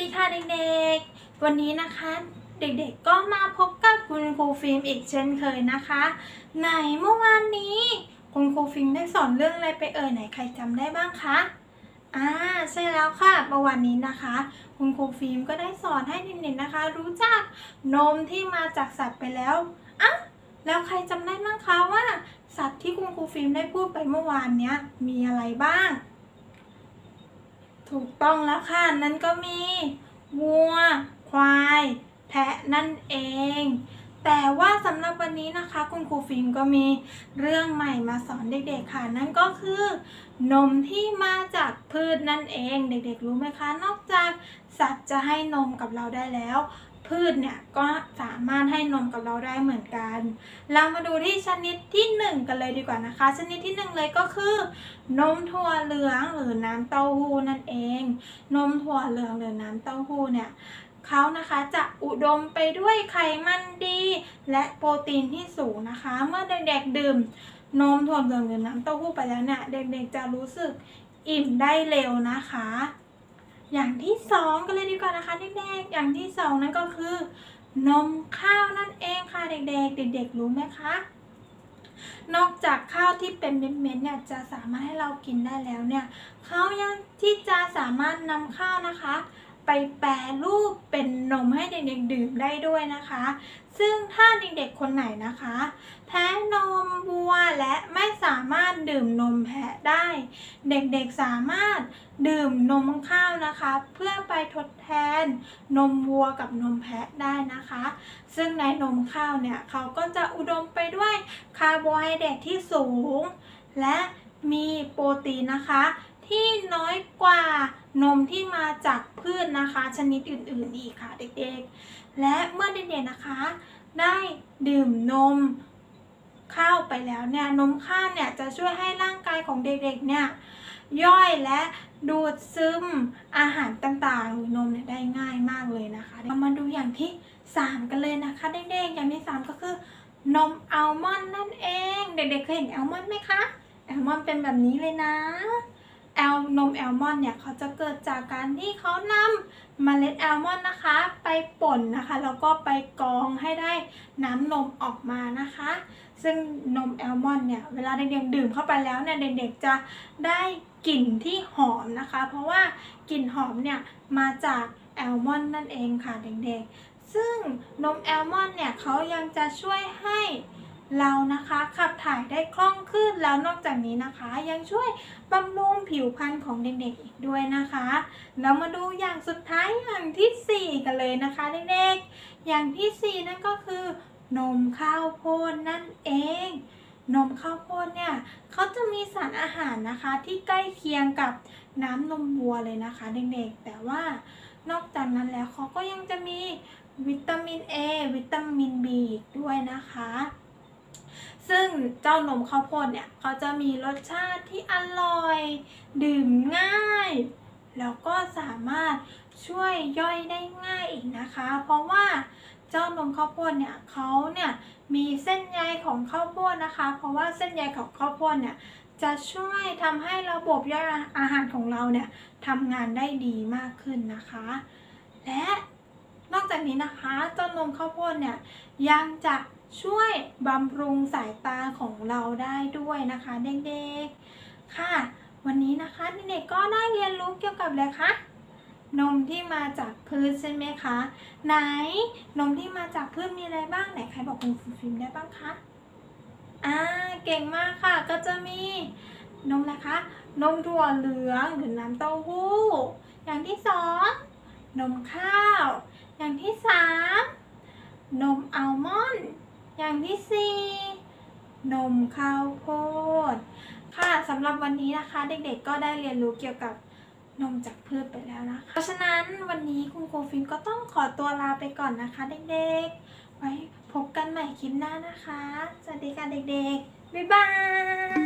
ดีค่ะเด็กๆ วันนี้นะคะเด็กๆก็มาพบกับคุณครูฟิล์มอีกเช่นเคยนะคะ ไหนเมื่อวานนี้คุณครูฟิล์มได้สอนเรื่องอะไรไปเอ่ยไหนใครจำได้บ้างคะอ่าใช่แล้วค่ะเมื่อวานนี้นะคะ คุณครูฟิล์มก็ได้สอนให้เด็กๆนะคะ รู้จักนมที่มาจากสัตว์ไปแล้วอะแล้วใครจำได้บ้างคะว่า สัตว์ที่คุณครูฟิล์มได้พูดไปเมื่อวานเนี้ยมีอะไรบ้าง ถูกต้องแล้วค่ะ นั่นก็มีวัว ควาย แพะนั่นเอง แต่ว่าสำหรับวันนี้นะคะ คุณครูฟิล์มก็มีเรื่องใหม่มาสอนเด็กๆค่ะ นั่นก็คือ นมที่มาจากพืชนั่นเอง เด็กๆรู้ไหมคะ นอกจากสัตว์จะให้นมกับเราได้แล้ว พืชเนี่ยก็สามารถให้นมกับเราได้เหมือนกัน เรามาดูที่ชนิดที่หนึ่งกันเลยดีกว่านะคะ ชนิดที่หนึ่งเลยก็คือ นมถั่วเหลืองหรือน้ำเต้าหู้นั่นเอง นมถั่วเหลืองหรือน้ำเต้าหู้เนี่ยเขานะคะจะอุดมไปด้วยไขมันดี และโปรตีนที่สูงนะคะ เมื่อเด็กๆดื่มนมถั่วเหลืองหรือน้ำเต้าหู้ไปแล้วเนี่ยเด็กๆจะรู้สึกอิ่มได้เร็วนะคะ อย่างที่สองกันเลยดีกว่านะคะเด็กๆอย่างที่สองนั่นก็คือ นมข้าวนั่นเองค่ะเด็กๆ เด็กๆรู้ไหมคะ นอกจากข้าวที่เป็นเม็ดๆเนี่ยจะสามารถให้เรากินได้แล้วเนี่ยเขายังที่จะสามารถนำข้าวนะคะ ไปแปรรูปเป็นนมให้เด็กๆดื่มได้ด้วยนะคะ ซึ่งถ้าเด็กๆคนไหนนะคะ แพ้นมวัวและไม่สามารถดื่มนมแพะได้ เด็กๆสามารถดื่มนมข้าวนะคะ เพื่อไปทดแทนนมวัวกับนมแพะได้นะคะ ซึ่งในนมข้าวเนี่ยเขาก็จะอุดมไปด้วยคาร์โบไฮเดรตที่สูง และมีโปรตีนนะคะ ที่น้อยกว่านมที่มาจากพืชนะคะ ชนิดอื่นๆอีกค่ะเด็กๆ และเมื่อเด็กๆนะคะ ได้ดื่มนมข้าวไปแล้วเนี่ยนมข้าวเนี่ยจะช่วยให้ร่างกายของเด็กๆเนี่ยย่อยและดูดซึมอาหารต่างๆหรือนมเนี่ยได้ง่ายมากเลยนะคะเรามาดูอย่างที่ 3 กันเลยนะคะเด็กๆอย่างที่ 3 ก็คือนมอัลมอนด์นั่นเอง เด็กๆเคยเห็นอัลมอนด์ไหมคะอัลมอนด์เป็นแบบนี้เลยนะ แอลนมแอลมอนเนี่ยเขาจะเกิดจากการที่เขานำเมล็ดแอลมอนนะคะ ไปป่นนะคะแล้วก็ไปกรองให้ได้น้ำนมออกมานะคะ ซึ่งนมแอลมอนเนี่ยเวลาเด็กๆดื่มเข้าไปแล้วเนี่ยเด็กๆจะได้กลิ่นที่หอมนะคะ เพราะว่ากลิ่นหอมเนี่ยมาจากแอลมอนนั่นเองค่ะเด็กๆ ซึ่งนมแอลมอนเนี่ยเขายังจะช่วยให้ เรานะคะขับถ่ายได้คล่องขึ้นแล้วนอกจากนี้นะคะ ยังช่วยบำรุงผิวพรรณของเด็กๆอีกด้วยนะคะแล้วมาดูอย่างสุดท้ายอย่างที่ 4 กันเลยนะคะเด็กๆอย่างที่ 4 นั่นก็คือนมข้าวโพดนั่นเอง นมข้าวโพดเนี่ยเขาจะมีสารอาหารนะคะที่ใกล้เคียงกับน้ำนมวัวเลยนะคะเด็กๆ แต่ว่านอกจากนั้นแล้วเขาก็ยังจะมีวิตามิน A วิตามิน B อีกด้วยนะคะ ซึ่งเจ้านมข้าวโพดเนี่ยเขาจะมีรสชาติที่อร่อย ดื่มง่าย แล้วก็สามารถช่วยย่อยได้ง่ายอีกนะคะ เพราะว่าเจ้านมข้าวโพดเนี่ยเขาเนี่ยมีเส้นใยของข้าวโพดนะคะ เพราะว่าเส้นใยของข้าวโพดเนี่ยจะช่วยทำให้ระบบย่อยอาหารของเราเนี่ยทำงานได้ดีมากขึ้นนะคะ และนอกจากนี้นะคะเจ้านมข้าวโพดเนี่ยยังจะ ช่วยบำรุงสายตาของเราได้ด้วยนะคะเด็กๆ ค่ะ วันนี้นะคะเด็กๆก็ได้เรียนรู้เกี่ยวกับอะไรคะนมที่มาจากพืชใช่ไหมคะ ไหนนมที่มาจากพืชมีอะไรบ้างไหนใครบอกคุณฟิล์มได้บ้างคะอ่าเก่งมากค่ะ ก็จะมีนมนะคะ นมถั่วเหลืองหรือน้ำเต้าหู้ อย่างที่สองนมข้าว อย่างที่สามนมอัลมอน อย่างที่สี่นมข้าวโพด ค่ะสำหรับวันนี้นะคะ เด็กๆก็ได้เรียนรู้เกี่ยวกับนมจากพืชไปแล้วนะคะ เพราะฉะนั้นวันนี้คุณครูฟิล์มก็ต้องขอตัวลาไปก่อนนะคะ เด็กๆ ไว้พบกันใหม่คลิปหน้านะคะ สวัสดีค่ะเด็กๆ บ๊ายบาย